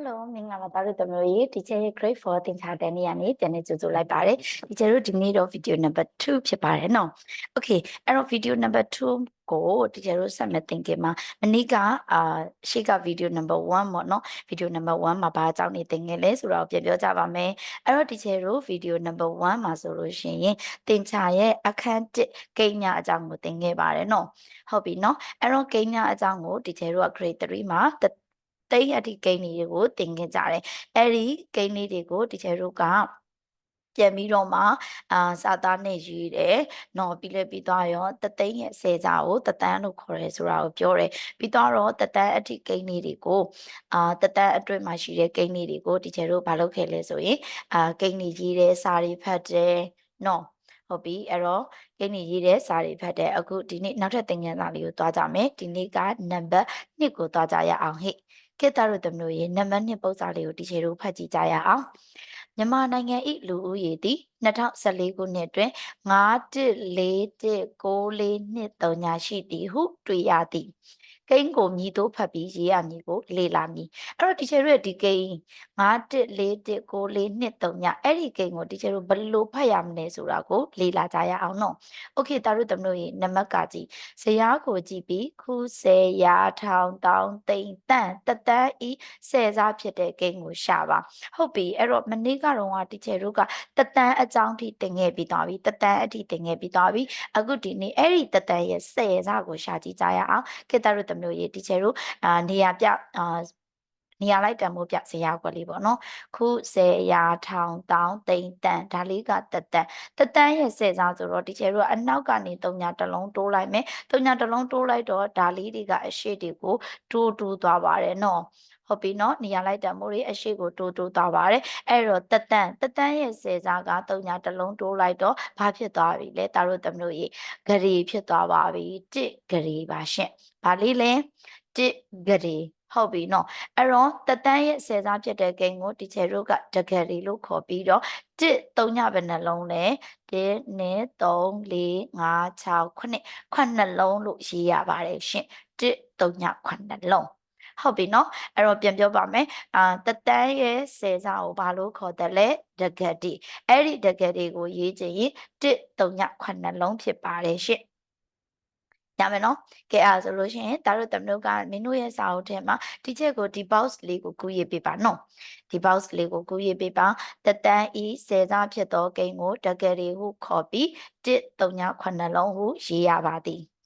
Hello မင်္ဂလာပါသားတို့တမျိုးကြီး teacher ရဲ့ grade 4သင်ကြားတဲ့နေ့ကနေပြန်နေကြိုဆိုလိုက်ပါတယ် teacher တို့ဒီနေ့တော့ video number 2ဖြစ်ပါတယ်နော် okay အဲ့တော့ video number 2ကို teacher တို့ဆက်မသင်ခင်မှာမနေ့ကအာရှေ့က video number 1ပေါ့နော် video number 1မှာဘာအကြောင်းနေသင်ခဲ့လဲဆိုတော့ပြန်ပြောကြပါမယ်အဲ့တော့ teacher တို့ video number 1မှာဆိုလို့ရှိရင်သင်ချာရဲ့အခန်း1ကိန်းများအကြောင်းကိုသင်ခဲ့ပါတယ်နော်ဟုတ်ပြီနော်အဲ့တော့ကိန်းများအကြောင်းကို teacher တို့က grade 3မှာ တိတ်အထိကိန်းလေးတွေကိုသင်ခဲ့ကြတယ်အဲ့ဒီကိန်းလေးတွေကိုတီချာတို့ကပြန်ပြီးတော့မှအာစာသားနဲ့ရေးတယ်။နော်ပြီးလဲပြီးသွားရောတသိန်းရဲ့ဆယ်စာကိုတတန်းလို့ခေါ်ရဲဆိုတာကိုပြောတယ်။ပြီးသွားတော့တတန်းအထိကိန်းလေးတွေကိုအာတတန်းအတွင်းမှာရှိတဲ့ကိန်းလေးတွေကိုတီချာတို့မလုပ်ခဲ့လဲဆိုရင်အာကိန်းလေးရေးတယ်စာတွေဖတ်တယ်နော်ဟုတ်ပြီအဲ့တော့ကိန်းကြီးရေးတဲ့စာတွေဖတ်တဲ့အခုဒီနေ့နောက်ထပ်သင်ခန်းစာလေးကိုသွားကြမယ်ဒီနေ့ကနံပါတ်1ကိုသွားကြရအောင်ဟဲ့ ခေတ္တတို့သမီးတို့ရေနံပါတ်1ပုံစံလေးကိုဒီချေတို့ဖတ်ကြည့်ကြရအောင်မြန်မာနိုင်ငံ၏လူဦးရေသည်2014ခုနှစ်တွင်9149643ရှိသည်ဟုတွေ့ရသည် ဂိမ်းကိုမြည်သို့ဖတ်ပြီးရေးရမည်ကိုလေ့လာမည်အဲ့တော့ teacher တို့ဒီဂိမ်း9141944239ညအဲ့ဒီဂိမ်းကို teacher တို့ဘယ်လိုဖတ်ရမလဲဆိုတာကိုလေ့လာကြရအောင်နော် okay ဒါတို့သမလို့ရေနံပါတ်ကကြည့်ဇယားကိုကြည့်ပြီးခု10ရာထောင်တောင်းသိန်တန်တတန်းဤ10စားဖြစ်တဲ့ဂိမ်းကိုရှာပါဟုတ်ပြီအဲ့တော့မနေ့ကတော့က teacher တို့ကတတန်းအကြောင်းထိတင်ခဲ့ပြီးသွားပြီတတန်းအထိတင်ခဲ့ပြီးသွားပြီအခုဒီနေ့အဲ့ဒီတတန်းရဲ့10စားကိုရှာကြည့်ကြရအောင်ခေတ္တတို့မျိုးရေးတီချယ်တို့အာနေရာပြအာနေရာလိုက်တန်မို့ပြဇရာကွက်လေးပေါ့နော်ခုဆယ်ရာထောင်တောင်းတိန်တန်ဒါလေးကတတန်တတန်ရဲ့ဆယ်စားဆိုတော့ဒီကျဲတို့ကအနောက်ကနေတုံညာတစ်လုံးတိုးလိုက်မယ်တုံညာတစ်လုံးတိုးလိုက်တော့ဒါလေးတွေကအရှိတွေကိုတိုးတိုးသွားပါတယ်နော် ဟုတ်ပြီနော်နေရာလိုက်တံမိုးတွေအရှိကိုတိုးတိုးသွားပါတယ်အဲ့တော့တတန်တတန်ရဲ့စေစားကတုံညာတစ်လုံးတိုးလိုက်တော့ဘာဖြစ်သွားပြီလဲတာတို့သမလို့ရေဂရီဖြစ်သွားပါပြီတစ်ဂရီပါရှင့်ဘာလေးလဲတစ်ဂရီဟုတ်ပြီနော်အဲ့တော့တတန်းရဲ့ဆယ်စားဖြစ်တဲ့ဂိမ်းကိုတီချယ်တို့ကတကယ်ရီလို့ခေါ်ပြီးတော့တစ်သုံးညပဲနှလုံးလဲ1 2 3 4 5 6 9ခုနှစ်လုံးလို့ရေးရပါတယ်ရှင်တစ်သုံးညခုနှစ်လုံး ဟုတ်ပြီနော်အဲ့တော့ပြန်ပြောပါမယ်အာတတန်းရဲ့ဆယ်စားကိုဘာလို့ခေါ်တယ်လဲတကယ်တီအဲ့ဒီတကယ်တီကိုရေးချင်ရင်တစ်သုံးညခုနှစ်လုံးဖြစ်ပါတယ်ရှင်ရမယ်နော်ကဲအားဆိုလို့ရှိရင်ဒါတို့တမတို့ကမင်းတို့ရဲ့စာအုပ်ထဲမှာဒီချက်ကိုဒီ box လေးကိုကူးရေးပေးပါနော်ဒီ box လေးကိုကူးရေးပေးပါတတန်းဤဆယ်စားဖြစ်သောဂိမ်းကိုတကယ်ရီဟုခေါ်ပြီး1 3 9လုံးဟုရေးရပါသည်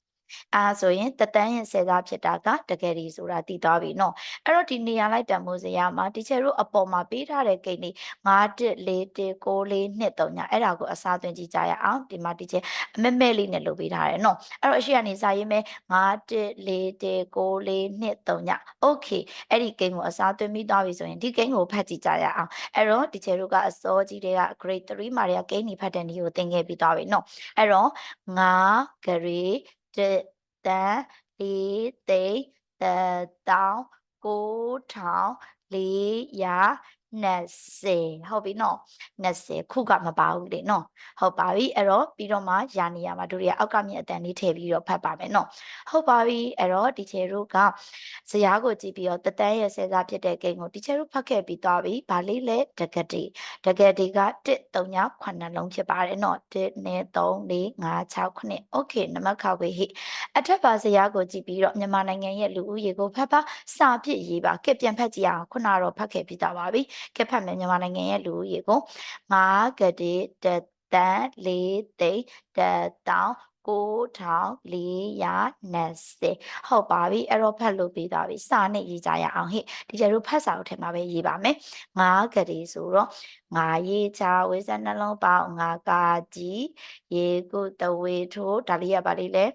အဲဆိုရင်တတန်းရဲ့ဆယ်သားဖြစ်တာကတကယ်ဒီဆိုတာသိသွားပြီနော်အဲ့တော့ဒီနေရာလိုက်တန်မိုးစရာမှာတီချေတို့အပေါ်မှာပေးထားတဲ့ဂိတ်လေး914964239အဲ့ဒါကိုအစားသွင်းကြည့်ကြရအောင်ဒီမှာတီချေအမဲမဲလေးနဲ့လုပ်ပေးထားတယ်နော်အဲ့တော့အရှိကနေစာရေးမယ်914964239 okay အဲ့ဒီဂိတ်ကိုအစားသွင်းပြီးသွားပြီဆိုရင်ဒီဂိတ်ကိုဖတ်ကြည့်ကြရအောင်အဲ့တော့တီချေတို့ကအစောကြီးတွေက grade 3မှာတွေကဂိတ်နေဖတ်တဲ့နည်းကိုသင်ခဲ့ပြီးသွားပြီနော်အဲ့တော့9 grade တစ်တန်လေးသိန်းတစ်တောင်းကိုထောင်လေးရာ 20ဟုတ်ပြီနော်20ခုကမပါဘူးလေနော်ဟုတ်ပါပြီအဲ့တော့ပြီးတော့မှယာနေရာမှာတို့တွေကအောက်ကမြင်အတန်လေးထည့်ပြီးတော့ဖတ်ပါမယ်နော်ဟုတ်ပါပြီအဲ့တော့ဒီချေတို့ကဇရားကိုကြည့်ပြီးတော့တတန်းရဲ့ဆဲစားဖြစ်တဲ့ဂိမ်းကိုဒီချေတို့ဖတ်ခဲ့ပြီးသွားပြီဗာလေးလဲတကတိတကတိက1 3 9လုံးဖြစ်ပါတယ်နော်1 2 3 4 5 6 9 okay နံပါတ်ခောက်ဝေဟိအထက်ပါဇရားကိုကြည့်ပြီးတော့မြန်မာနိုင်ငံရဲ့လူဦးရေကိုဖတ်ပါစာဖြစ်ရေးပါကဲပြန်ဖတ်ကြည့်အောင်ခုနကတော့ဖတ်ခဲ့ပြီးသွားပါပြီ။ကက်ဖတ်မယ်မြန်မာနိုင်ငံရဲ့လူဦးရေကို9ကတိတတန်4သိန်းတတောင်း9420ဟုတ်ပါပြီအဲ့တော့ဖတ်လို့ပြီးသွားပြီစာနဲ့ရေးကြရအောင်ဟိဒီကျတို့ဖတ်စာအုပ်ထဲမှာပဲရေးပါမယ်ငါးကလေးဆိုတော့ငါရေးချဝေးစနှလုံးပေါင်းငါကာကြီးရေကုတဝေထိုးဒါလေးရပါလိမ့်လေ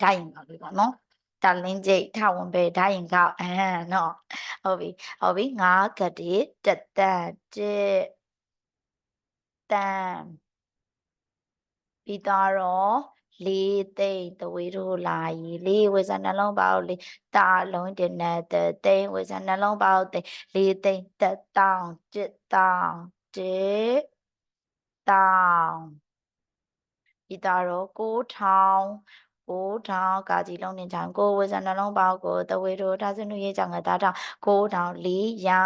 ဒိုင်းပါလို့ပေါ့နော် 달린지 타원배 다인가 아노 어비 어비 nga kadi tata je tam bi da ro li te de wi ru la yi li wi sa na long bao, li, ta long de na de te wi sa na long bao te li te ta tang je tang je tang bi da rồi cố tang ကိုထောင်ကာကြီးလုံးနေချောင်းကိုဝေဇန်နှလုံးပေါကိုတဝေတို့ဒါစနုရေးချောင်းကဒါထောင်ကိုထောင်လေးရာ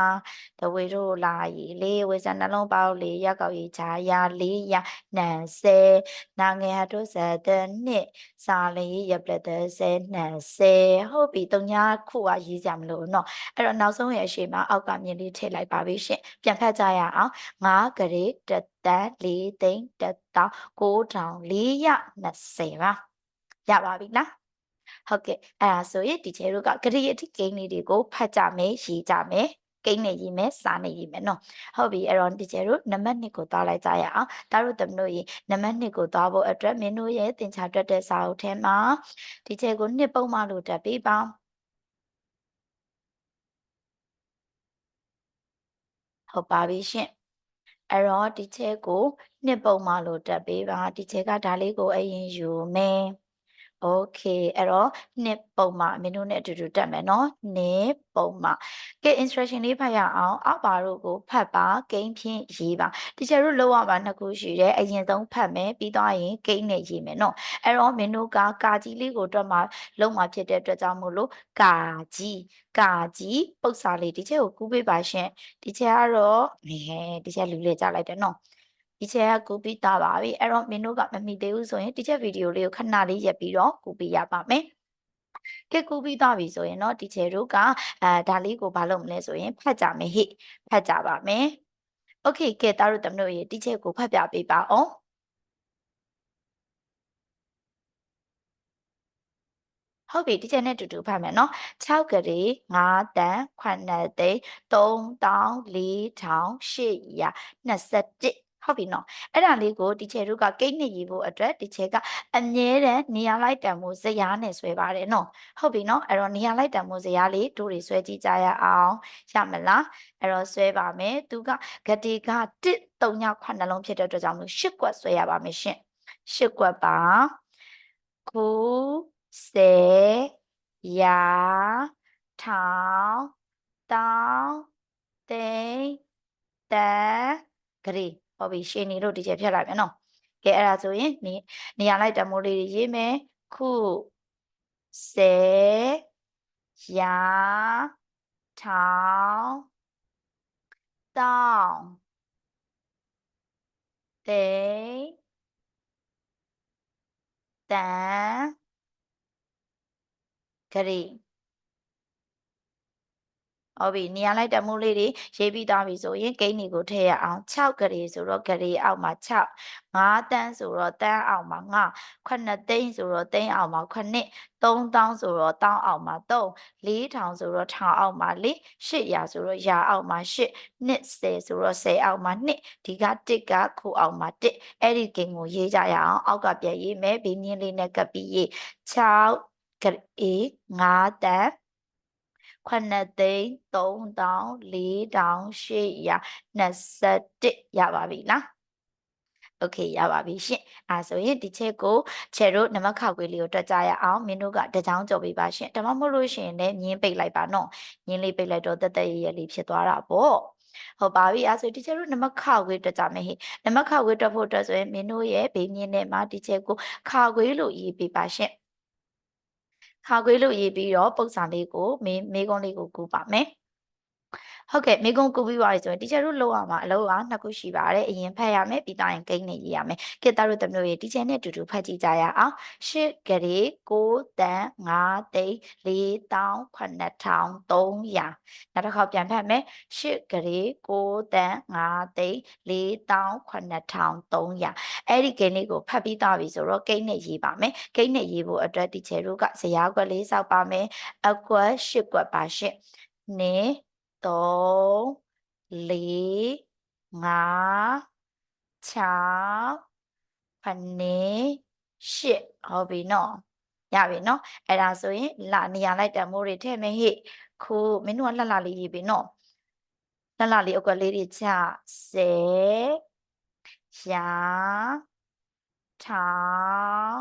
တဝေတို့လာရီလေးဝေဇန်နှလုံးပေါလေးရောက်ောက်ရေးချာရာလေးရာနန်ဆယ်နာငယ်ဟတုဇတ်နှစ်စာလေးရပလက်တဆယ်နန်ဆယ်ဟုတ်ပြီတုံညာခုကရေးကြမလို့เนาะအဲ့တော့နောက်ဆုံးရဲ့အရှိမအောက်ကမြင်လေးထည့်လိုက်ပါပြီရှင်ပြန်ဖတ်ကြရအောင်ငါကလေးတတန်း၄သိန်းတတောင်၉ထောင်၄ရ20ပါ ရပါပြီနော်ဟုတ်ကဲ့အဲ့ဒါဆိုရင်ဒီကျေတို့ကဂရိယတိဂိမ်းလေးတွေကိုဖတ်ကြမယ်ရေးကြမယ်ကိန်းနဲ့ရေးမယ်စာနဲ့ရေးမယ်နော်ဟုတ်ပြီအဲ့တော့ဒီကျဲတို့နံပါတ်1ကိုသွားလိုက်ကြရအောင်တအားတို့တမလို့ရေးနံပါတ်1ကိုသွားဖို့အတွက်မင်းတို့ရဲ့သင်ချာတွေ့တဲ့စာအုပ်ထဲမှာဒီကျဲကိုနှစ်ပုံမှလို့တက်ပြီးပေါင်းဟုတ်ပါပြီရှင်အဲ့တော့ဒီကျဲကိုနှစ်ပုံမှလို့တက်ပြီးပါဒီကျဲကဒါလေးကိုအရင်ယူမယ် โอเคအဲ့တော့နှစ်ပုံမှမင်းတို့နဲ့အတူတူတက်မယ်နော်နှစ်ပုံမှကဲ instruction လေးဖတ်ရအောင်အောက်ပါတို့ကိုဖတ်ပါဂိမ်းဖြင့်ရေးပါ teacher တို့လောက်ရပါနှစ်ခုရှိတယ်အရင်ဆုံးဖတ်မယ်ပြီးသွားရင်ဂိမ်းနဲ့ရေးမယ်နော်အဲ့တော့မင်းတို့ကကာကြီးလေးကိုတွက်မှလုံးမှဖြစ်တဲ့အတွက်ကြောင့်မို့လို့ကာကြီးကာကြီးပုတ်စာလေး teacher ကိုကူးပေးပါရှင် teacher ကတော့ဟဲ teacher လူလေးကြားလိုက်တယ်နော် ဒီချက်ကကူပြီးသားပါပြီအဲ့တော့မင်းတို့ကမမိသေးဘူးဆိုရင်ဒီချက်ဗီဒီယိုလေးကိုခဏလေးရပ်ပြီးတော့ကူပြီးရပါမယ်ကဲကူပြီးသွားပြီဆိုရင်တော့ဒီချေတို့ကအဲဒါလေးကိုဘာလုပ်မလဲဆိုရင်ဖတ်ကြမယ်ဟိဖတ်ကြပါမယ်โอเคကဲသားတို့သမီးတို့ရေဒီချေကိုဖတ်ပြပေးပါအောင်ဟုတ်ပြီဒီချက်နဲ့တူတူဖတ်မယ်နော်6ကလေး9တန်9သိန်း3000 4000 821 ဟုတ်ပြီနော်အဲ့ဒါလေးကိုဒီချေတို့ကကိတ်နစ်ရီဖို့အတွက်ဒီချေကအမြဲတမ်းနေရာလိုက်တံမိုးဇရားနဲ့ဆွဲပါတယ်နော်ဟုတ်ပြီနော်အဲ့တော့နေရာလိုက်တံမိုးဇရားလေးတို့တွေဆွဲကြည့်ကြရအောင်ရမလားအဲ့တော့ဆွဲပါမယ်သူကဂတိက1 3ည9နှလုံးဖြစ်တဲ့အတွက်ကြောင့်မို့10ကွက်ဆွဲရပါမယ်ရှင်10ကွက်ပါ9 10ရာထောင်တောင်းသိန်းတန်ဂရီ ဟုတ်ပြီရှင်းနေလို့ဒီချက်ဖြစ်လာပြန်နော်ကဲအဲ့ဒါဆိုရင်နေရာလိုက်တမိုးလေးတွေရေးမယ်ခုစေရာထောင်တောင်သိတန်ဂရိ ဟုတ်ပြီနေရာလိုက်တက်မှုလေးတွေရေးပြီးသားပြီဆိုရင်ဂိမ်းတွေကိုထည့်ရအောင်6ကလေးဆိုတော့ကလေးအောက်မှာ6 9တန်းဆိုတော့တန်းအောင်မှာ9 9သိန်းဆိုတော့သိန်းအောင်မှာ9 3000ဆိုတော့တောင်းအောင်မှာ3 4000ဆိုတော့ထောင်အောင်မှာ4 800ဆိုတော့ရာအောင်မှာ8 20ဆိုတော့10အောင်မှာ2ဒီက1ကခိုအောင်မှာ1အဲ့ဒီဂိမ်းကိုရေးကြရအောင်အောက်ကပြန်ရေးမယ်ဘီမြင်းလေးနဲ့ကပ်ပြီးရေး6 A 9တန်း 9သိန်း34,821ရပါပြီလားโอเคရပါပြီရှင်အဲဆိုရင်ဒီချက်ကိုချေတို့နမခောက်ကွေးလေးကိုတွက်ကြရအောင်မင်းတို့ကတချောင်းကြော်ပေးပါရှင်ဒါမှမဟုတ်လို့ရှင်လည်းညင်းပိတ်လိုက်ပါနော်ညင်းလေးပိတ်လိုက်တော့တက်တက်ရရလေးဖြစ်သွားတာပေါ့ဟုတ်ပါပြီအဲဆိုဒီချက်တို့နမခောက်ကွေးတွက်ကြမယ်ဟိနမခောက်ကွေးတွက်ဖို့အတွက်ဆိုရင်မင်းတို့ရဲ့ဘေးမြင့်ထဲမှာဒီချက်ကိုခောက်ကွေးလို့ရေးပေးပါရှင် ခါခွေးလို့ရေးပြီးတော့ပုံစံလေးကိုမေးမေးခွန်းလေးကိုကူပါမယ်။ ဟုတ်ကဲ့မိကုံကူပြီးပါပြီဆိုရင် teacher တို့လောက်အောင်မှာအလုပ်ကနှစ်ခုရှိပါတယ်အရင်ဖတ်ရမယ်ပြီးတိုင်းဂိမ်းနေရေးရမယ်ကိတ္တတို့တမျိုးရေး teacher နဲ့အတူတူဖတ်ကြည့်ကြရအောင်ရှစ်ကလေး9တန်း9သိန်း4တောင်း8300နောက်တစ်ခါပြန်ဖတ်မယ်ရှစ်ကလေး9တန်း9သိန်း4တောင်း8300အဲ့ဒီဂိမ်းလေးကိုဖတ်ပြီးသားပြီဆိုတော့ဂိမ်းနဲ့ရေးပါမယ်ဂိမ်းနဲ့ရေးဖို့အတွက် teacher တို့ကဇယားကွက်လေးစောက်ပါမယ်အကွက်ရှစ်ကွက်ပါရှစ်နင်း 3 4 5 6 8 8ဟုတ်ပြီနော်ရပြီနော်အဲ့ဒါဆိုရင်လာနေရာလိုက်တံမိုးတွေထည့်မယ်ဟိခုမင်းတို့ကလှလှလေးရေးပြီနော်လှလှလေးအုပ်ကွက်လေးတွေချစေရာထောင်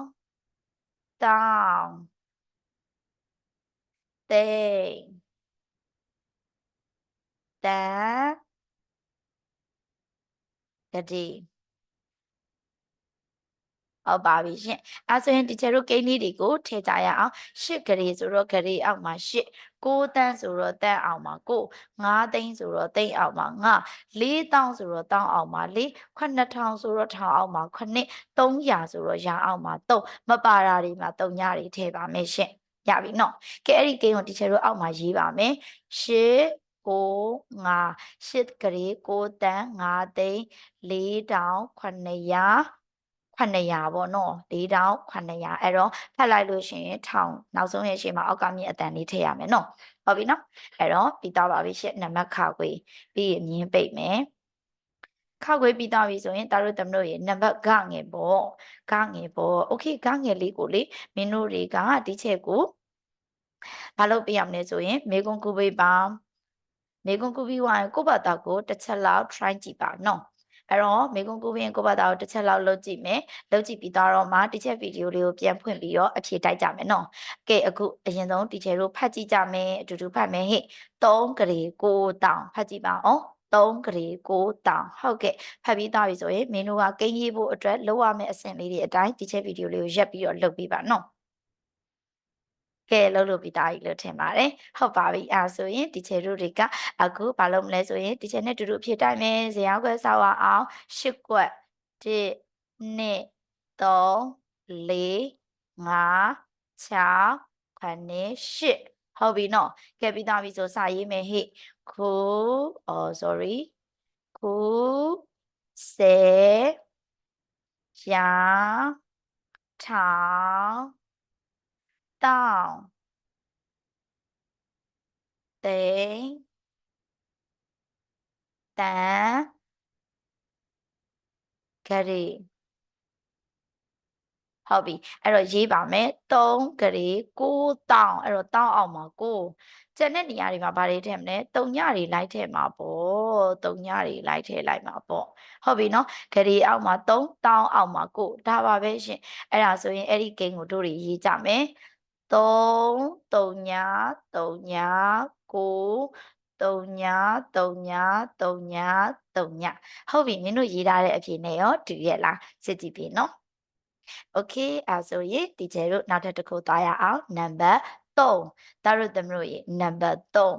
တောင်းတိန် တန်တတိဟုတ်ပါပြီရှင်အဲဆိုရင်ဒီချေတို့ကိန်းလေးတွေကိုထည့်ကြရအောင်8ဂရေဆိုတော့ဂရေအောက်မှာ8 9တန်းဆိုတော့တန်းအောင်မှာ9 9သိန်းဆိုတော့သိန်းအောင်မှာ9 4000ဆိုတော့တောင်းအောင်မှာ4 9000ဆိုတော့ထောင်အောင်မှာ9 300ဆိုတော့ရာအောင်မှာ3မပါတာတွေမှာ3ညတွေထည့်ပါမယ်ရှင်ရပြီနော်ကဲအဲ့ဒီကိန်းကိုဒီချေတို့အောက်မှာရေးပါမယ်8 9 5 8ဂရေ9တန်း9သိန်း4900 900ပေါ့နော်4900အဲ့တော့ဖတ်လိုက်လို့ရှိရင်ထောင်နောက်ဆုံးရဲ့ရှေ့မှာအောက်ကမြင့်အတန်လေးထည့်ရမယ်နော်ဟုတ်ပြီနော်အဲ့တော့ပြီးတော့ပါပြီရှစ်နံပါတ်ခါခွေပြီးရင်မြင်းပိတ်မယ်ခါခွေပြီးတော့ပြီဆိုရင်တာတို့သမတို့ရေနံပါတ်ဂငယ်ပေါ့ဂငယ်ပေါ့โอเคဂငယ်လေးကိုလေမင်းတို့တွေကဒီချက်ကိုဘာလို့ပြရမလဲဆိုရင်မေကွန်ကူပေးပါ မေကွန်ကူပြီးဝိုင်းကိုယ့်ဘာသာကိုတစ်ချက်လောက် try ကြည့်ပါနော်အဲ့တော့မေကွန်ကိုပင်ကိုဘာသာကိုတစ်ချက်လောက်လုပ်ကြည့်မယ်လုပ်ကြည့်ပြီးတော့မှတစ်ချက်ဗီဒီယိုလေးကိုပြန်ဖွင့်ပြီးတော့အဖြေတိုက်ကြမယ်နော်ကဲအခုအရင်ဆုံးတီချယ်တို့ဖတ်ကြည့်ကြမယ်အတူတူဖတ်မယ်ဟဲ့3ဂရေ6တောင်ဖတ်ကြည့်ပါအောင်3ဂရေ6တောင်ဟုတ်ကဲ့ဖတ်ပြီးသားပြီဆိုရင်မင်းတို့ကကိန်းရေးဖို့အတွက်လုပ်ရမယ့်အဆင့်လေးတွေအတိုင်းဒီချက်ဗီဒီယိုလေးကိုရက်ပြီးတော့လုပ်ပြီးပါနော် ကဲလှုပ်လို့ပြီးသားပြီလို့ထင်ပါတယ်ဟုတ်ပါပြီအဲဆိုရင်ဒီချေတို့တွေကအခုဘာလုပ်မလဲဆိုရင်ဒီချေနဲ့တူတူအဖြစ်တိုင်းမယ်ဇေယောက်ခွဲဆောက်အောင်ရှစ်ခွက်1 2 3 4 5 6 9 8ဟုတ်ပြီနော်ကဲပြီးသားပြီဆိုစာရေးမယ်ဟိခုအော် sorry ခုစေရာထောင် တောင်းသိန်းတန်ဂရေဟုတ်ပြီအဲ့တော့ရေးပါမယ်3ဂရေ6တောင်းအဲ့တော့တောင်းအောင်မှာ6ကျန်တဲ့နေရာတွေမှာဗာတွေထည့်မလဲ3ညတွေလိုက်ထည့်မှာပေါ့3ညတွေလိုက်ထည့်လိုက်မှာပေါ့ဟုတ်ပြီနော်ဂရေအောက်မှာ3တောင်းအောက်မှာ6ဒါပါပဲရှင်အဲ့ဒါဆိုရင်အဲ့ဒီဂိမ်းကိုတို့တွေရေးကြမယ် 3 3ညာ3ညာ9 3ညာ3ညာ3ညာ3ညာဟုတ်ပြီနင်တို့ရေးထားတဲ့အပြင်နဲ့ရောတူရဲ့လားစစ်ကြည့်ပြီနော် Okay အဲဆိုရင်ဒီကျဲတို့နောက်ထပ်တစ်ခုသွားရအောင် number 3ဒါတို့သမတို့ရေ number 3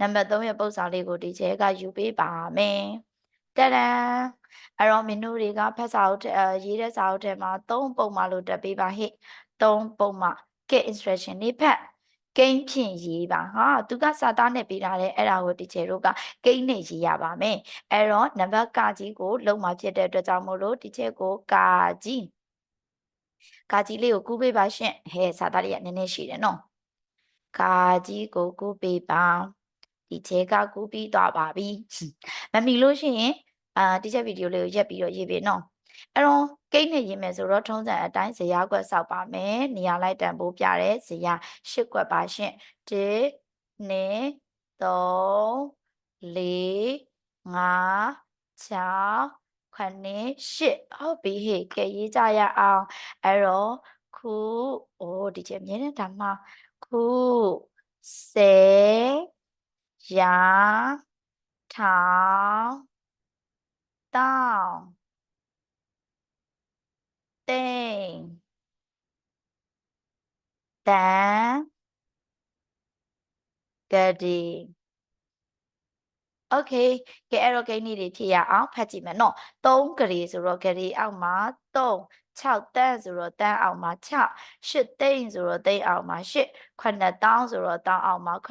number 3ရဲ့ပုံစံလေးကိုဒီကျဲကယူပေးပါမယ်တရန်အဲ့တော့မင်းတို့တွေကဖတ်စာအုပ်ရေးတဲ့စာအုပ်ထဲမှာ3ပုံမှလို့တက်ပေးပါဟဲ့3ပုံမှ ကဲ instruction လေးဖတ်ကိန်းဖြင့်ရေးပါဟာသူကစာသားနဲ့ပေးထားတယ်အဲ့ဒါကိုတီချယ်တို့ကကိန်းနဲ့ရေးရပါမယ်အဲ့တော့နံပါတ်ကကြီးကိုလုံးမှာဖြစ်တဲ့အတွက်ကြောင့်မို့လို့တီချယ်ကိုကာကြီးကာကြီးလေးကိုကူးပေးပါရှင့်ဟဲစာသားလေးကနည်းနည်းရှိတယ်နော်ကာကြီးကိုကူးပေးပါဒီချဲကကူးပြီးသွားပါပြီမမီလို့ရှိရင်အာတီချက်ဗီဒီယိုလေးကိုရက်ပြီးတော့ရေးပေးနော် အဲ့တော့ကိတ်နဲ့ရေးမယ်ဆိုတော့ထုံးစံအတိုင်းဇရာကွက်ဆောက်ပါမယ်နေရာလိုက်တန်ဖိုးပြတဲ့ဇရာရှစ်ကွက်ပါရှင့်1 2 3 4 5 6 9 8ဟုတ်ပြီဟေ့ကဲရေးကြရအောင်အဲ့တော့ခုအိုးဒီချက်မြင်နေတာမှခုစေရာထောင်တောင်း thing than getting okay ကဲအဲ့တော့ဂိမ်းလေးတွေဖြည့်ရအောင်ဖတ်ကြည့်မယ်နော်3ဂရီဆိုတော့ဂရီအောက်မှာ3 6တန်းဆိုတော့တန်းအောင်မှာ6 8သိန်းဆိုတော့သိန်းအောင်မှာ8 9000ဆိုတော့တောင်းအောင်မှာ9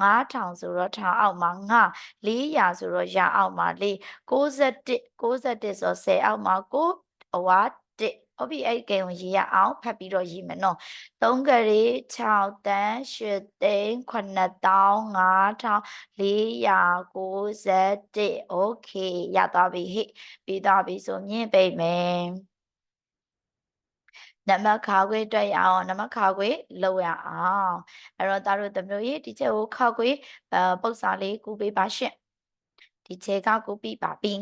9000ဆိုတော့ထောင်အောင်မှာ9 400ဆိုတော့ရာအောင်မှာ4 61 61ဆိုတော့10အောင်မှာ9အဝါ1 ဟုတ်ပြီအဲ့ကိန်းကိုရေးရအောင်ဖတ်ပြီးတော့ရေးမယ်နော်3ကလေး6တန်း8သိန်း95,491 okay ရသွားပြီဟိပြီးသွားပြီဆိုမြင့်ပိတ်မယ်နမခါခွေတွေ့ရအောင်နမခါခွေလောက်ရအောင်အဲ့တော့သားတို့တမျိုးရေးဒီချက်ကိုခါခွေပုတ်စာလေးကူပေးပါရှင့်ဒီချက်ကကူပြီးပါပြီ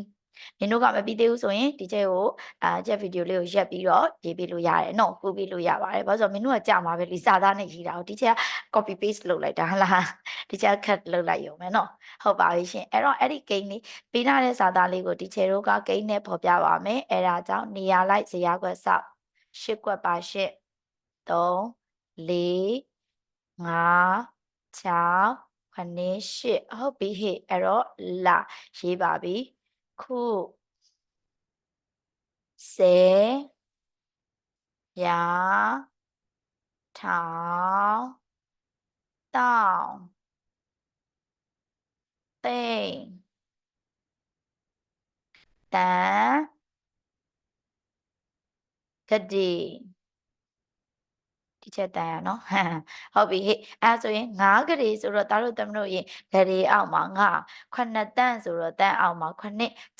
နင်တို့ကမပြီးသေးဘူးဆိုရင်ဒီချက်ကိုအာချက်ဗီဒီယိုလေးကိုရက်ပြီးတော့ရေးပေးလို့ရတယ်နော်ပို့ပေးလို့ရပါတယ်ဘာလို့ဆိုတော့မင်းတို့ကကြာမှာပဲလီစာသားနဲ့ရေးတာကိုဒီချက်က copy paste လုပ်လိုက်တာဟလားဒီချက် cut လုပ်လိုက်ရုံပဲနော်ဟုတ်ပါပြီရှင်အဲ့တော့အဲ့ဒီဂိမ်းလေးပေးထားတဲ့စာသားလေးကိုဒီချက်တို့ကဂိမ်းနဲ့ပေါ်ပြပါမယ်အဲ့ဒါကြောင့်နေရာလိုက်ဇရာခွက်ဆောက်ရှစ်ကွက်ပါရှစ်3 4 5 6ခဏရှစ်ဟုတ်ပြီဟေ့အဲ့တော့လာရေးပါပြီ ခုစေရာထောင်တောင်းသိမ့်တန်ဂတိဒီ ချက်တန်ရနော်ဟုတ်ပြီဟဲ့အဲဆိုရင်9ဂရေဆိုတော့သားတို့သမတို့ရင်ဂရေအောက်မှာ9 9တန်းဆိုတော့တန်းအောက်မှာ9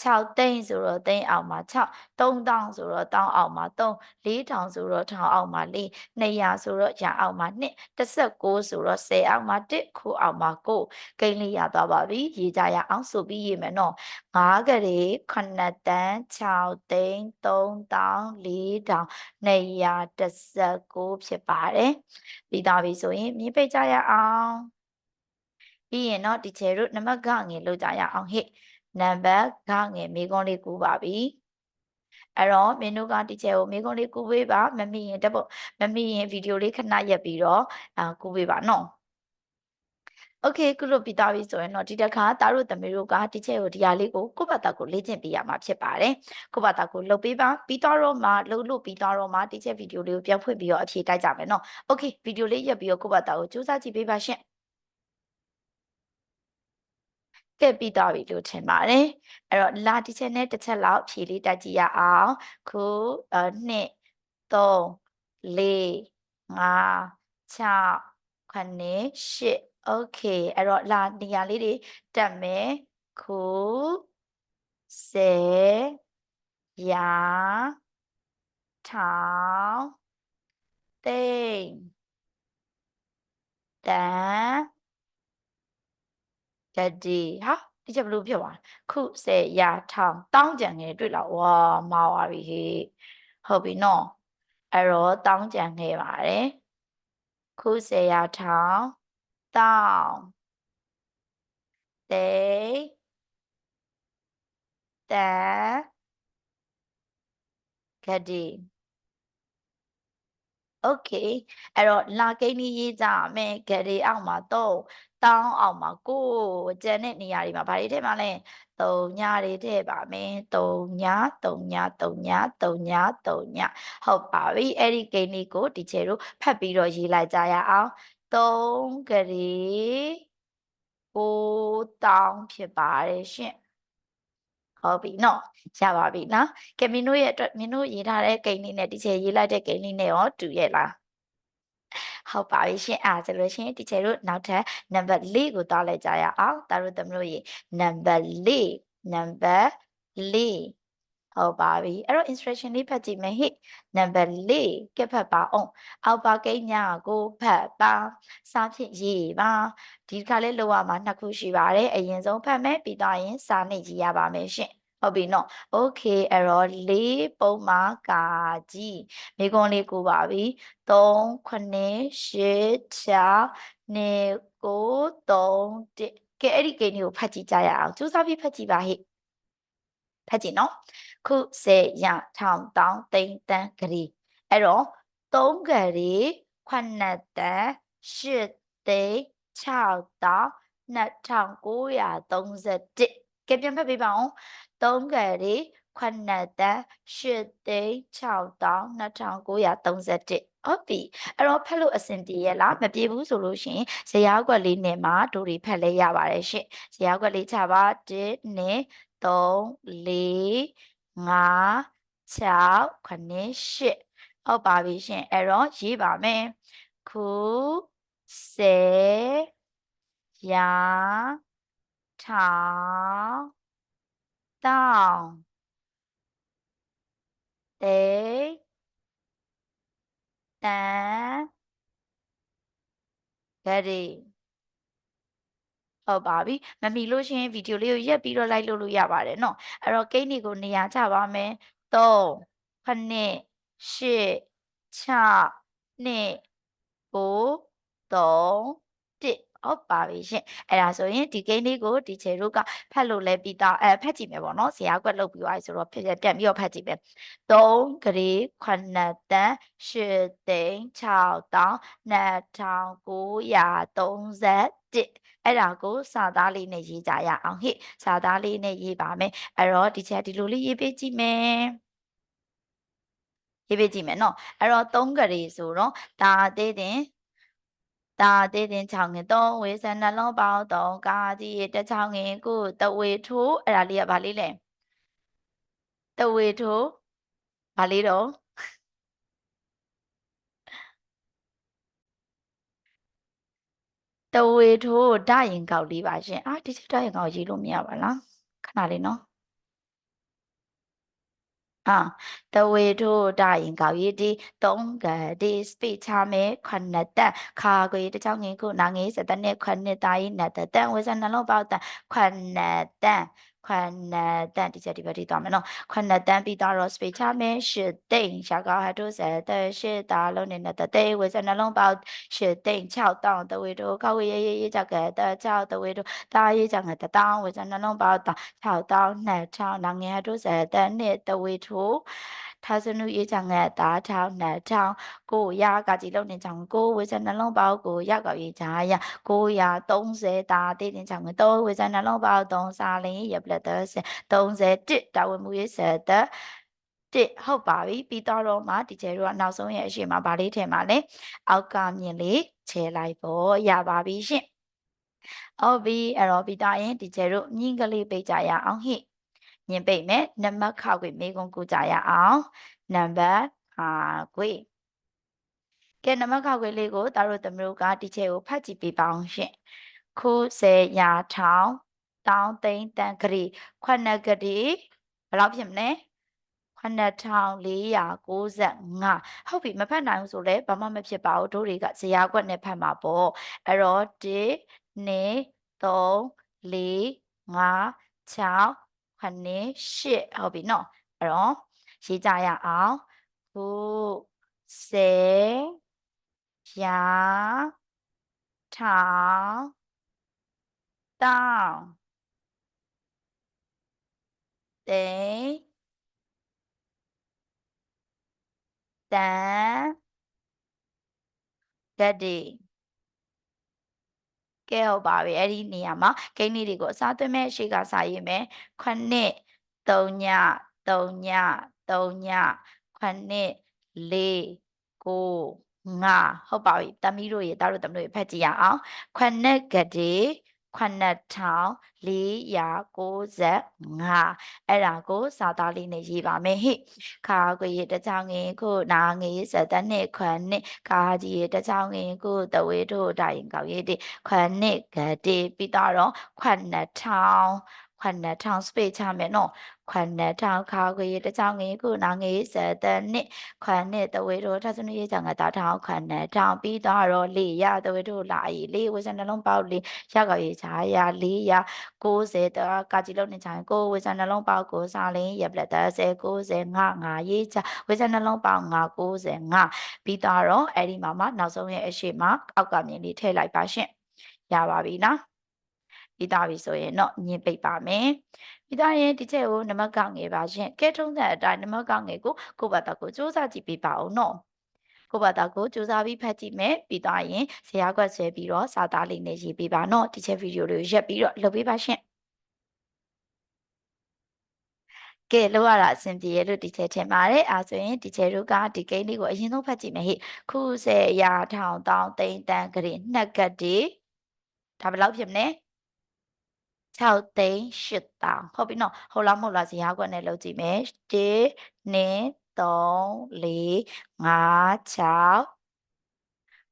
6သိန်းဆိုတော့သိန်းအောက်မှာ6 3000ဆိုတော့တောင်းအောက်မှာ3 4000ဆိုတော့ထောင်အောက်မှာ4 200ဆိုတော့ရာအောက်မှာ2 19ဆိုတော့10အောက်မှာ1ခိုးအောက်မှာ9ကိန်းလေးရသွားပါပြီရေးကြရအောင်ဆိုပြီးရေးမယ်နော်9ဂရေ9တန်း6သိန်း3000 4000 219ဖြစ်ပါတယ်ပြီးသားပြီဆိုရင်မြင်ပိတ်ကြရအောင်ပြီးရင်တော့ဒီချေတို့နံပါတ်ဂငယ်လို့ကြရအောင်ဟဲ့နံပါတ်ဂငယ်မိကုံးလေးကူပါပြီအဲ့တော့မင်းတို့ကဒီချေကိုမိကုံးလေးကူပေးပါမမိရင်တက်ဖို့မမိရင်ဗီဒီယိုလေးခဏရက်ပြီးတော့အာကူပေးပါနော် โอเคခုလို့ပြီးသားပြီဆိုရင်တော့ဒီတစ်ခါတားတို့သမီးတို့ကဒီချက်ကိုဒီဟာလေးကိုကိုယ့်ဘာသာကိုလေ့ကျင့်ပေးရမှာဖြစ်ပါတယ်ကိုယ့်ဘာသာကိုလုပ်ပေးပါပြီးတော့မှလုပ်လို့ပြီးတော့မှဒီချက်ဗီဒီယိုလေးကိုပြန်ဖွင့်ပြီးတော့အဖြေတိုက်ကြမယ်နော်โอเคဗီဒီယိုလေးရက်ပြီးတော့ကိုယ့်ဘာသာကိုစူးစမ်းကြည့်ပေးပါရှင်ကဲပြီးသွားပြီလို့ထင်ပါတယ်အဲ့တော့လာဒီချက်နဲ့တစ်ချက်လောက်ဖြေလေးတိုက်ကြည့်ရအောင်ခုအနှစ်3 4 5 6 9 10 okay အဲ့တော့လာနေရာလေးတွေတက်မယ်ခုစေရာထောင်သိမ့်တန်တတိဟာဒီချက်ဘလို့ဖြစ်သွားခုစေရာထောင်တောင်းကြံငယ်တွေ့လားဝါမာပါပြီဟေ့ဟုတ်ပြီနော်အဲ့တော့တောင်းကြံငယ်ပါတယ်ခုစေရာထောင် down they that kadi okay အဲ့တော့လာကိန်းကြီးရေးကြမယ်ဂရေအောက်မှာတော့တောင်းအောင်မှာကိုကျန်တဲ့နေရာတွေမှာဗားတွေထဲမှာလဲတုံညာတွေထဲပါမယ်တုံညာတုံညာတုံညာတုံညာတုံညာဟုတ်ပါပြီအဲ့ဒီဂိမ်းလေးကိုဒီချေတို့ဖတ်ပြီးတော့ရေးလိုက်ကြရအောင် 3ဂရေကိုတောင်းဖြစ်ပါတယ်ရှင်ဟုတ်ပြီနော်ရပါပြီနော်ကဲမင်းတို့ရဲ့အတွက်မင်းတို့ရေးထားတဲ့ကိန်းလေးနဲ့ဒီချေရေးလိုက်တဲ့ကိန်းလေးနဲ့ရောတူရဲ့လားဟုတ်ပါပြီရှင်အားဆိုလို့ရှင်ဒီချေတို့နောက်ထပ်နံပါတ်၄ကိုတောက်လိုက်ကြရအောင်ဒါတို့သမလို့ရေနံပါတ်၄နံပါတ်၄ ဟုတ်ပါပြီအဲ့တော့ instruction လေးဖတ်ကြည့်မယ်ဟိနံပါတ်၄ကက်ဖတ်ပါအောင်အောက်ပါကိန်းများကိုဖတ်ပါစာဖြင့်ရေးပါဒီတစ်ခါလေးလောက်ရမှာနှစ်ခုရှိပါတယ်အရင်ဆုံးဖတ်မယ်ပြီးတော့ရင်စာနဲ့ရေးရပါမယ်ရှင်ဟုတ်ပြီနော်။ Okay အဲ့တော့၄ပုံမှာကာကြီးမိကွန်လေးကိုပါပြီ။၃9 8 6 9 9 3 1ကဲအဲ့ဒီကိန်းလေးကိုဖတ်ကြည့်ကြရအောင်။စူးစမ်းပြီးဖတ်ကြည့်ပါဟဲ့။ဖတ်ကြည့်နော်။ ခုစေရထောင်တောင်းသိန်းတန်းဂရီအဲ့တော့3ဂရီ9တန်း8သိန်း6တောင်း2931ကဲပြန်ဖတ်ပေးပါအောင်3ကရီ9တန်း8သိန်း6တောင်း2931ဟုတ်ပြီအဲ့တော့ဖက်လို့အဆင်ပြေရဲ့လားမပြေဘူးဆိုလို့ရှိရင်ဇရာကွက်လေးနဲ့မှာဒိုတွေဖက်လဲရပါတယ်ရှင့်ဇရာကွက်လေးချပါ1နဲ့3 4 5 6 9 10ဟုတ်ပါပြီရှင်အဲ့တော့ရေးပါမယ်ခုစေရာထောင်တောင်းတေတန်ဂရီ ဟုတ်ပါပြီမမီလို့ရှိရင်ဗီဒီယိုလေးကိုရက်ပြီးတော့လိုက်လို့လို့ရပါတယ်เนาะအဲ့တော့ကိန်းတွေကိုနေရာချပါမယ်3 9 8 6 2 9 3 1ဟုတ်ပါပြီရှင်အဲ့ဒါဆိုရင်ဒီကိန်းလေးကိုဒီချေတို့ကဖတ်လို့လဲပြီးတော့အဲဖတ်ကြည့်မယ်ပေါ့နော်ဇရာကွက်လုပ်ပြီးသွားပြီဆိုတော့ပြန်ပြန်ပြီးတော့ဖတ်ကြည့်မယ်3ဂရေ9တန်း8သိန်း6တောင်း2931အဲ့ဒါကိုစာသားလေးနဲ့ရေးကြရအောင်ဟိစာသားလေးနဲ့ရေးပါမယ်အဲ့တော့ဒီချက်ဒီလိုလေးရေးပေးကြည့်မယ်ရေးပေးကြည့်မယ်နော်အဲ့တော့3ဂရေဆိုတော့ဒါသေးတင် တာတေးတင်ချောင်းငင်သုံးဝေဆနှလုံးပေါင်းသုံးကာကြီးတချောင်းငင်ကိုတဝေထိုးအဲ့ဒါလေးကဘာလေးလဲတဝေထိုးဘာလေးတော့တဝေထိုးဒရင်ကောက်လေးပါရှင်အာဒီဒရင်ကောက်ရေးလို့မရပါလားခဏလေးနော် အာတဝေထိုဒရင်ကောက်ရည်ဒီသုံးကဒီစပိချမဲခဏတခါကိုတချောင်းငင်ကိုနာငေးစတနဲ့ခဏတာရင်နတတဝေစနှလုံးပေါက်တ ခဏတခွန်နတန်ဒီချက်ဒီဘက်ဒီသွားမယ်နော်ခွန်နတန်ပြီးတော့ space ချမယ်ရှစ်တိန်ရှာကောဟတ်တို့ဆယ်တဲ့ရှစ်တာလုံးနေနဲ့တဲ့ဝေစနှလုံးပေါက်ရှစ်တိန်6တောင်းတဝေတို့ကောက်ဝေရေးရေးကြကဲတဲ့6တဝေတို့တာရေးကြကဲတတောင်းဝေစနှလုံးပေါက်6တောင်း2 6နာငယ်ဟတ်တို့ဆယ်တဲ့နှစ်တဝေတို့ ထာစနုရေးချငတ်တာထောင်းနှစ်ထောင်းကိုရကကြီးလုံးနေချောင်းကိုဝေစနှလုံးပေါက်ကိုရောက်ကောက်ရေးချာရကိုရ30တာတေးတင်ချောင်းကိုဝေစနှလုံးပေါက်3စာလင်းရပလက်30 31တာဝန်မူရေးဆက်တဲ့တစ်ဟုတ်ပါပြီပြီးတော့တော့မှဒီကျဲတို့ကနောက်ဆုံးရဲ့အရှိမဗာလေးထဲမှာလဲအောက်ကမြင်လေးခြေလိုက်ပေါ့ရပါပြီရှင်ဟုတ်ပြီအဲ့တော့ပြီးတော့ရင်ဒီကျဲတို့မြင်းကလေးပိတ်ကြရအောင်ဟိ မြင်ပိတ်မယ်နံပါတ်ခါခွေမေးခွန်းကူကြရအောင်နံပါတ်ခါခွေကဲနံပါတ်ခါခွေလေးကိုတာတို့သမီးတို့ကဒီကျဲကိုဖတ်ကြည့်ပေးပါအောင်ရှင်ခုစေရာထောင်တောင်းသိန်းတန်ဂရီခွနဂရီဘယ်လောက်ဖြစ်မလဲ9495ဟုတ်ပြီမဖတ်နိုင်ဘူးဆိုလဲဘာမှမဖြစ်ပါဘူးတို့တွေကဇရာကွက်နဲ့ဖတ်မှာပေါ့အဲ့တော့1 2 3 4 5 6 9 10ဟုတ်ပြီနော်အဲ့တော့ရေးကြရအောင်ခုစေရာထောင်တောင်းသိတန်ဂတိ ကဲဟုတ်ပါပြီအဲ့ဒီနေရာမှာကိန်းလေးတွေကိုအစားသွင်းမဲ့ရှေ့ကစာရေးမယ်ခုနှစ်3ည3ည3ညခုနှစ်4 9 5ဟုတ်ပါပြီတမီးတို့ရေတားတို့တမီးတို့ဖတ်ကြည့်ရအောင်ခုနှစ်ဂတိ 9495အဲ့ဒါကိုစာသားလေးနဲ့ရေးပါမယ်ဟိခါကိုရေတချောင်းငင်ကိုနာငေစတနှစ်ခွန်နှစ်ကာကြီးရေတချောင်းငင်ကိုတဝေတို့တိုင်ကောက်ရေးတိခွန်နှစ်ဂတိပြီးတော့ခွန်နှစ်ထောင် ခွန်နှစ်ထောင်စပေချမယ်နော်ခွန်နှစ်ထောင်ခါကိုရေတချောင်းငင်ကိုနာငေစတနှစ်ခွန်နှစ်တဝေတို့ထစနရေးချငါတာထောင်ခွန်နှစ်ထောင်ပြီးတော့လေရတဝေတို့လာရီလေဝစနှလုံးပေါက်လေးရောက်ကောက်ရေးချာရ490တကာကြီးလုံးနေချင်ကိုဝေစနှလုံးပေါက်ကိုစာလင်းရပလက်တ10 90 5 5ရေးချဝေစနှလုံးပေါက်5 95ပြီးတော့အဲ့ဒီမှာမှနောက်ဆုံးရဲ့အရှိမအောက်ကမြင်လေးထည့်လိုက်ပါရှင့်ရပါပြီလား ပြီးသားပြီဆိုရင်တော့ညင်ပိတ်ပါမယ်ပြီးသားရင်ဒီချက်ကိုနမကငယ်ပါရှင်ကဲထုံးတဲ့အတိုင်းနမကငယ်ကိုကိုယ့်ဘာသာကိုစူးစမ်းကြည့်ပေးပါအောင်နော်ကိုယ့်ဘာသာကိုစူးစမ်းပြီးဖတ်ကြည့်မယ်ပြီးသားရင်ဇရာကွက်ဆွဲပြီးတော့စာသားလေးနဲ့ရေးပေးပါနော်ဒီချက်ဗီဒီယိုလေးကိုရက်ပြီးတော့လုပ်ပေးပါရှင်ကဲလောက်ရတာအဆင်ပြေရလို့ဒီချဲထင်ပါတယ်အဲဆိုရင်ဒီချဲတို့ကဒီကိန်းလေးကိုအရင်ဆုံးဖတ်ကြည့်မယ်ဟိခုဆယ်ရာထောင်တောင်းတိန်တန်ကလေးနှစ်ကတိဒါဘယ်လောက်ဖြစ်မလဲ 6သိန်း8တောင်ဟုတ်ပြီနော်ဟုတ်လားမဟုတ်လားဇရာကွက်နဲ့လုပ်ကြည့်မယ်1 2 3 4 5 6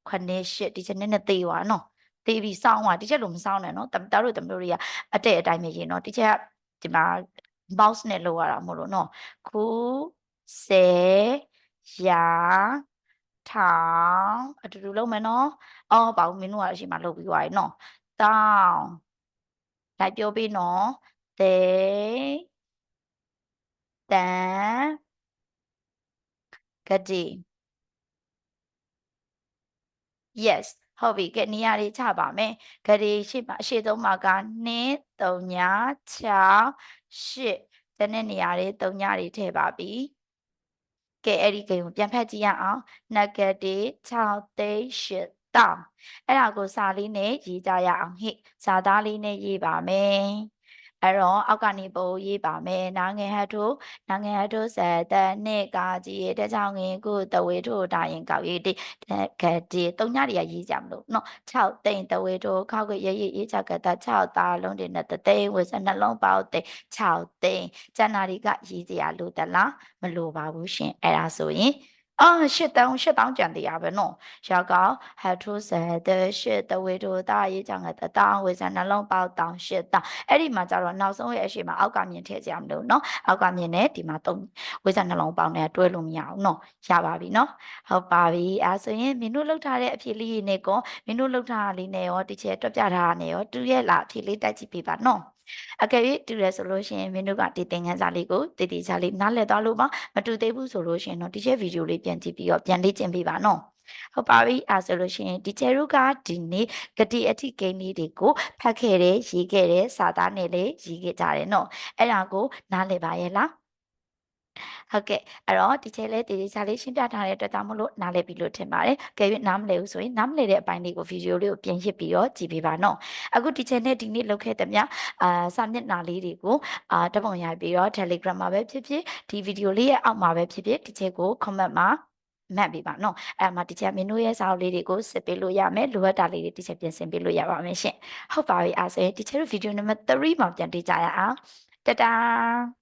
ခုနှစ်ရှစ်ဒီချက်နဲ့နဲ့သေးသွားနော်သေးပြီးစောင်းသွားဒီချက်လိုမစောင်းနဲ့နော်တမတို့တမတို့တွေကအတဲ့အတိုင်းပဲရင်နော်ဒီချက်ကဒီမှာ mouse နဲ့လုပ်ရတာမို့လို့နော်ခုစေရာထောင်အတူတူလုပ်မယ်နော်အော်ပါဘူးမင်းတို့ကအရှိမလုပ်ပြီးသွားပြီနော်တောင်း လိုက်ပြောပြီးနော်သေတန်ဂတိ yes ဟုတ်ပြီကဲနေရာလေးချပါမယ်ဂရေရှိပါအရှိဆုံးမှာက2 3ည6 8တနေ့နေရာလေး3ညတွေထည့်ပါပြီကဲအဲ့ဒီဂိမ်းကိုပြန်ဖတ်ကြည့်ရအောင် negative 6သိန်း8 တောင်းအဲ့ဒါကိုစာလေးနဲ့ရေးကြရအောင်ဟိစာသားလေးနဲ့ရေးပါမယ်အဲ့တော့အောက်ကနေပို့ရေးပါမယ်နာငယ်ဟတ်ထိုနာငယ်ဟတ်ထိုဆက်တနှစ်ကာကြီးတချောင်းငင်ကိုတဝေထိုတာရင်ကောက်ရေးတိကတိတုံညတွေကရေးကြမလို့နော်6သိန်းတဝေထိုခောက်ကရရရေးချကတ6သားလုံးတွေနဲ့တသိန်းဝစနှလုံးပေါက်သိန်း6သိန်းကျန်နာတွေကရေးစရာလို့တလားမလိုပါဘူးရှင်အဲ့ဒါဆိုရင် အော်ရှစ်တောင်းရှစ်တောင်းကြံတရားပဲနော်ရောက်ကောဟတ်ထိုဆယ်တဲ့ရှစ်တဝေထိုတာရေးချကတတောင်းဝစနှလုံးပေါက်တောင်းရှစ်တောင်းအဲ့ဒီမှာကျတော့နောက်ဆုံးရဲ့အရှိမအောက်ကမြင်ထည့်ကြမလို့နော်အောက်ကမြင်နဲ့ဒီမှာသုံးဝိဇ္ဇာနှလုံးပေါင်းနဲ့တွဲလို့မရအောင်နော်ရပါပြီနော်ဟုတ်ပါပြီအဲဆိုရင်မင်းတို့လောက်ထားတဲ့အဖြေလေးနဲ့ကောမင်းတို့လောက်ထားတာလေးနဲ့ရောဒီချက်တွက်ပြထားတာနဲ့ရောတူရဲ့လားအဖြေလေးတိုက်ကြည့်ပေးပါနော် အကယ်၍တူရဆိုလို့ရှိရင်မင်းတို့ကဒီသင်ခန်းစာလေးကိုတည်တည်ချာလေးနားလည်သွားလို့ပါမတူသေးဘူးဆိုလို့ရှိရင်တော့ဒီချက်ဗီဒီယိုလေးပြန်ကြည့်ပြီးတော့ပြန်လေ့ကျင့်ပေးပါနော်ဟုတ်ပါပြီအဲဆိုလို့ရှိရင်ဒီကျဲတို့ကဒီနေ့ဂတိအထိဂိမ်းလေးတွေကိုဖတ်ခဲ့တယ်ရေးခဲ့တယ်စာသားနဲ့လည်းရေးခဲ့ကြတယ်နော်အဲ့ဒါကိုနားလည်ပါရဲ့လား ဟုတ်ကဲ့အဲ့တော့ဒီချက်လေးတည်တည်ချာလေးရှင်းပြထားတဲ့အတွက်ကြောင့်မလို့နားလည်ပြီလို့ထင်ပါတယ်။ကဲ၍နားမလည်ဘူးဆိုရင်နားမလည်တဲ့အပိုင်းလေးကိုဗီဒီယိုလေးကိုပြန်ရစ်ပြီးတော့ကြည့်ပေးပါနော်။အခုဒီချက်နဲ့ဒီနေ့လုပ်ခဲ့တဲ့မြအာစာမျက်နှာလေးတွေကိုအာတပုံရိုက်ပြီးတော့ Telegram မှာပဲဖြစ်ဖြစ်ဒီဗီဒီယိုလေးရဲ့အောက်မှာပဲဖြစ်ဖြစ်ဒီချက်ကို comment မှာမှတ်ပေးပါနော်အဲ့မှာတခြားမင်းတို့ရဲ့စာအုပ်လေးတွေကိုစစ်ပေးလို့ရမယ်လိုအပ်တာလေးတွေတခြားပြင်ဆင်ပေးလို့ရပါမယ်ရှင်ဟုတ်ပါပြီအဲဆိုရင်တခြားတို့ဗီဒီယိုနံပါတ်3မှာပြန်တွေ့ကြရအောင်တတား